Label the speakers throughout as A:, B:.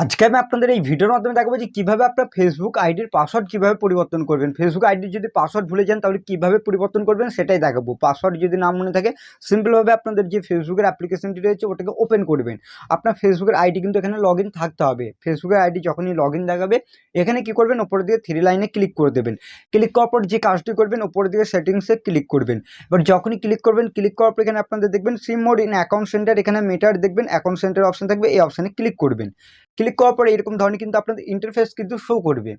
A: আজকে আমি আপনাদের এই ভিডিওর মাধ্যমে দেখাবো যে কীভাবে আপনার ফেসবুক আইডির পাসওয়ার্ড কীভাবে পরিবর্তন করবেন। ফেসবুক আইডির যদি পাসওয়ার্ড ভুলে যান, তাহলে কীভাবে পরিবর্তন করবেন সেটাই দেখাবো। পাসওয়ার্ড যদি না মনে থাকে সিম্পলভাবে আপনাদের যে ফেসবুকের অ্যাপ্লিকেশনটি রয়েছে, ওটাকে ওপেন করবেন। আপনার ফেসবুকের আইডি কিন্তু এখানে লগ থাকতে হবে। ফেসবুকের আইডি যখনই লগ দেখাবে, এখানে কি করবেন? ওপরের দিকে থ্রি লাইনে ক্লিক করে দেবেন। ক্লিক করার পর যে কাজটি করবেন ওপরের দিকে সেটিংসে ক্লিক করবেন। এবার যখনই ক্লিক করবেন ক্লিক করার পর এখানে আপনাদের দেখবেন SIM mode in account centre এখানে মেটার দেখবেন অ্যাকাউন্ট সেন্টার অপশন থাকবে, এই অপশানে ক্লিক করবেন। ক্লিক করার পরে এরকম ধরনের কিন্তু আপনাদের ইন্টারফেস কিন্তু শো করবে।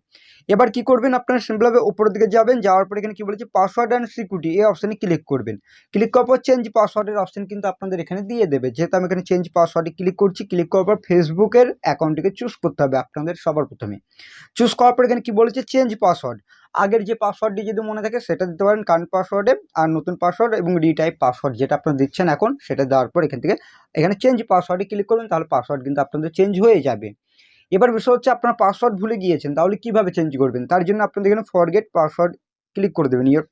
A: এবার কি করবেন আপনারা সিম্পলভাবে উপরের দিকে যাবেন, যাওয়ার পরে এখানে কি বলেছে পাসওয়ার্ড অ্যান্ড সিকিউরিটি এই অপশানে ক্লিক করবেন। ক্লিক করার পর চেঞ্জ পাসওয়ার্ডের অপশান কিন্তু আপনাদের এখানে দিয়ে দেবে। যেহেতু আমি এখানে চেঞ্জ পাসওয়ার্ডে ক্লিক করছি ক্লিক করার পর ফেসবুকের অ্যাকাউন্টটিকে চুজ করতে হবে আপনাদের সবার প্রথমে। চুজ করার পর এখানে কি বলেছে? চেঞ্জ পাসওয়ার্ড আগের যে পাসওয়ার্ডটি যদি মনে থাকে সেটা দিতে পারেন কারেন্ট পাসওয়ার্ডে আর নতুন পাসওয়ার্ড এবং রিটাইপ পাসওয়ার্ড যেটা আপনারা দিচ্ছেন এখন সেটা দেওয়ার পর এখান থেকে এখানে চেঞ্জ পাসওয়ার্ডে ক্লিক করবেন তাহলে পাসওয়ার্ড কিন্তু আপনাদের চেঞ্জ হয়ে যাবে। এবার বিষয় হচ্ছে আপনার পাসওয়ার্ড ভুলে গিয়েছেন তাহলে কীভাবে চেঞ্জ করবেন? তার জন্য আপনাদের এখানে ফরগেট পাসওয়ার্ড ক্লিক করে দেবেন। ইয়োর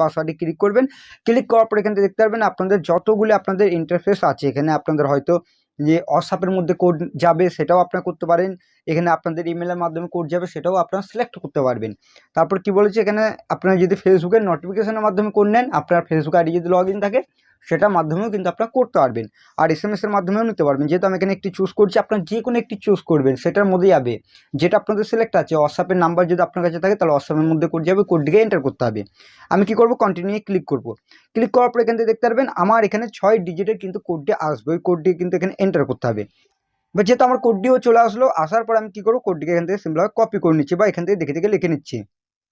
A: পাসওয়ার্ডে ক্লিক করবেন। ক্লিক করার পর এখান থেকে দেখতে পারবেন আপনাদের যতগুলি আপনাদের ইন্টারফেস আছে এখানে আপনাদের হয়তো যে হোয়াটসঅ্যাপের মধ্যে কোড যাবে সেটাও আপনারা করতে পারেন। এখানে আপনাদের ইমেলের মাধ্যমে কোড যাবে সেটাও আপনারা সিলেক্ট করতে পারবেন। তারপর কি বলেছে এখানে? আপনারা যদি ফেসবুকের নোটিফিকেশনের মাধ্যমে কোড নেন, আপনার ফেসবুক আইডি যদি লগ থাকে সেটার মাধ্যমেও কিন্তু আপনারা করতে পারবেন। আর এস এম এসের মাধ্যমেও নিতে পারবেন। যেহেতু আমি এখানে একটি চুজ করছি, আপনার যে কোনো একটি চুজ করবেন, সেটার মধ্যে যাবে। যেটা আপনাদের সিলেক্ট আছে হোয়াটসঅ্যাপের নাম্বার যদি আপনার কাছে থাকে, তাহলে হোয়াটসঅ্যাপের মধ্যে কোড যাবে কোডটিকে এন্টার করতে হবে। আমি কি করব? কন্টিনিউ ক্লিক করব। ক্লিক করার পর এখান দেখতে পারবেন, আমার এখানে ছয় ডিজিটের কিন্তু কোডটি আসবে। ওই কোডটি কিন্তু এখানে এন্টার করতে হবে। বা যেহেতু আমার কোডটিও চলে আসলো, আসার পর আমি কি করব? কোডটিকে এখান থেকে সিম্পলভাবে কপি করে নিচ্ছি বা এখান থেকে দেখে দেখে লিখে নিচ্ছি।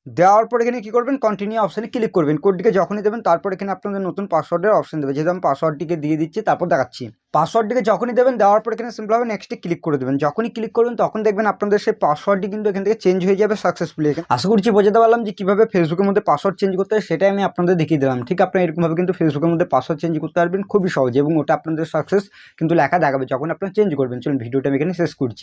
A: দেওয়ার পর এখানে কী করবেন? কন্টিনিউ অপশানে ক্লিক করবেন। কোডটিকে যখনই দেবেন, তারপর এখানে আপনাদের নতুন পাসওয়ার্ডের অপশন দেবে। যেহেতু আমি পাসওয়ার্ডটিকে দিয়ে দিচ্ছি, তারপর দেখাচ্ছি। পাসওয়ার্ডটিকে যখনই দেবেন, দেওয়ার পর এখানে সিম্পলভাবে নেক্সটে ক্লিক করে দেবেন। যখনই ক্লিক করবেন, তখন দেখবেন আপনাদের সেই পাসওয়ার্ডটি কিন্তু এখান থেকে চেঞ্জ হয়ে যাবে সাকসেসফুলি আশা করছি বোঝাতে পারলাম যে কীভাবে ফেসবুকের মধ্যে পাসওয়ার্ড চেঞ্জ করতে হয়, সেটাই আমি আপনাদের দেখিয়ে দিলাম। ঠিক আপনারা এরকমভাবে কিন্তু ফেসবুকের মধ্যে পাসওয়ার্ড চেঞ্জ করতে পারবেন খুবই সহজ এবং ওটা আপনাদের সাকসেস কিন্তু লেখা দেখাবে যখন আপনারা চেঞ্জ করবেন। চলুন, ভিডিওটা আমি এখানে শেষ করছি।